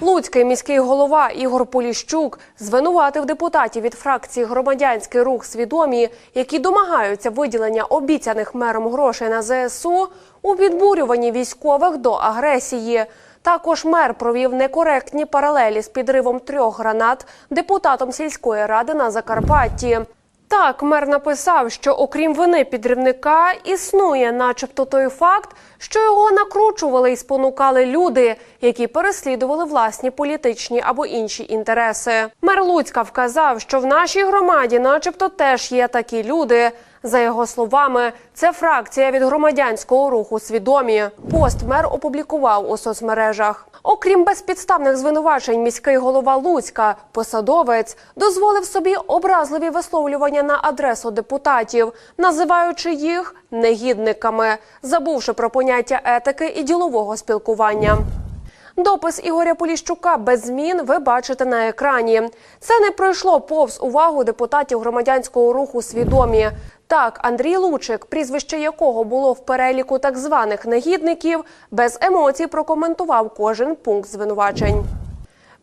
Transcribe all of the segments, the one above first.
Луцький міський голова Ігор Поліщук звинуватив депутатів від фракції Громадянський рух свідомі, які домагаються виділення обіцяних мером грошей на ЗСУ у підбурюванні військових до агресії. Також мер провів некоректні паралелі з підривом трьох гранат депутатом сільської ради на Закарпатті. Так, мер написав, що окрім вини підривника, існує, начебто, той факт, що його накручували і спонукали люди, які переслідували власні політичні або інші інтереси. Мер Луцька вказав, що в нашій громаді, начебто, теж є такі люди. За його словами, це фракція від громадянського руху свідомі. Пост мер опублікував у соцмережах. Окрім безпідставних звинувачень, міський голова Луцька, посадовець, дозволив собі образливі висловлювання на адресу депутатів, називаючи їх негідниками, забувши про поняття етики і ділового спілкування. Допис Ігоря Поліщука без змін ви бачите на екрані. Це не пройшло повз увагу депутатів громадянського руху свідомі. Так, Андрій Лучик, прізвище якого було в переліку так званих негідників, без емоцій прокоментував кожен пункт звинувачень.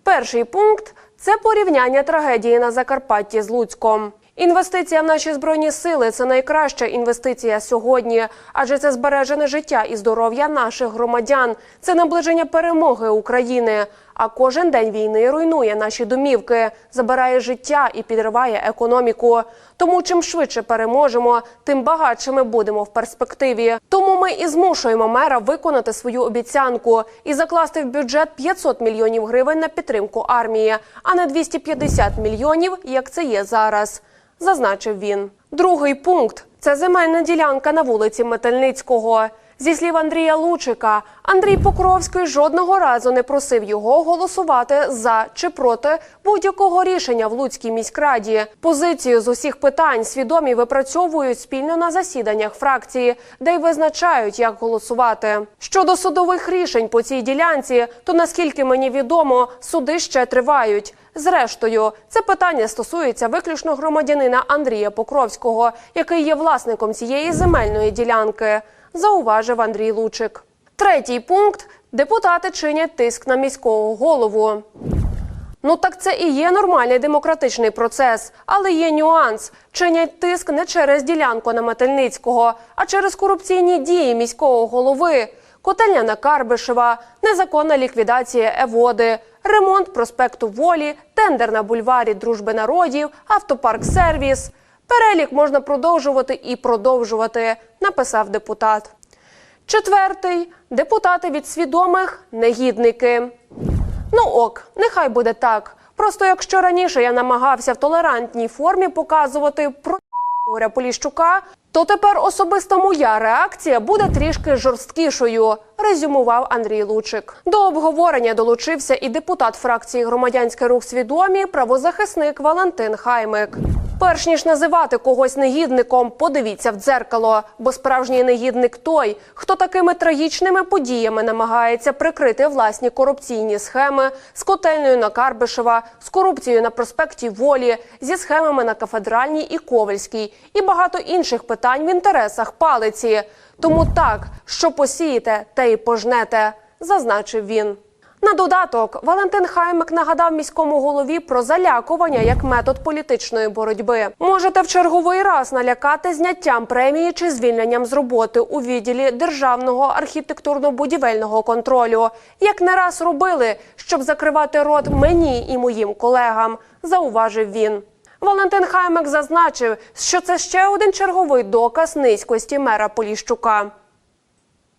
Перший пункт це порівняння трагедії на Закарпатті з Луцьком. Інвестиція в наші збройні сили це найкраща інвестиція сьогодні, адже це збережене життя і здоров'я наших громадян. Це наближення перемоги України. А кожен день війни руйнує наші домівки, забирає життя і підриває економіку. Тому чим швидше переможемо, тим багатшими будемо в перспективі. Тому ми і змушуємо мера виконати свою обіцянку і закласти в бюджет 500 мільйонів гривень на підтримку армії, а не 250 мільйонів, як це є зараз зазначив він. Другий пункт це земельна ділянка на вулиці Метельницького. Зі слів Андрія Лучика, Андрій Покровський жодного разу не просив його голосувати за чи проти будь-якого рішення в Луцькій міськраді. Позицію з усіх питань свідомі випрацьовують спільно на засіданнях фракції, де й визначають, як голосувати. Щодо судових рішень по цій ділянці, то наскільки мені відомо, суди ще тривають. Зрештою, це питання стосується виключно громадянина Андрія Покровського, який є власником цієї земельної ділянки, зауважив Андрій Лучик. Третій пункт депутати чинять тиск на міського голову. Ну так це і є нормальний демократичний процес, але є нюанс. Чинять тиск не через ділянку на Метельницького, а через корупційні дії міського голови. Котельня на Карбишева, незаконна ліквідація Еводи, ремонт проспекту Волі, тендер на бульварі Дружби народів, автопарк сервіс. Перелік можна продовжувати і продовжувати, написав депутат. Четвертий депутати від свідомих негідники. Ну ок, нехай буде так. Просто якщо раніше я намагався в толерантній формі показувати про Ігоря Поліщука, то тепер особисто моя реакція буде трішки жорсткішою, резюмував Андрій Лучик. До обговорення долучився і депутат фракції Громадянський рух свідомі, правозахисник Валентин Хаймик. Перш ніж називати когось негідником, подивіться в дзеркало, бо справжній негідник той, хто такими трагічними подіями намагається прикрити власні корупційні схеми з котельною на Карбишева, з корупцією на проспекті Волі, зі схемами на кафедральній і Ковальській, і багато інших питань в інтересах палиці. Тому так, що посієте, те й пожнете, зазначив він. На додаток Валентин Хаймик нагадав міському голові про залякування як метод політичної боротьби. Можете в черговий раз налякати зняттям премії чи звільненням з роботи у відділі державного архітектурно-будівельного контролю, як не раз робили, щоб закривати рот мені і моїм колегам, зауважив він. Валентин Хаймик зазначив, що це ще один черговий доказ низькості мера Поліщука.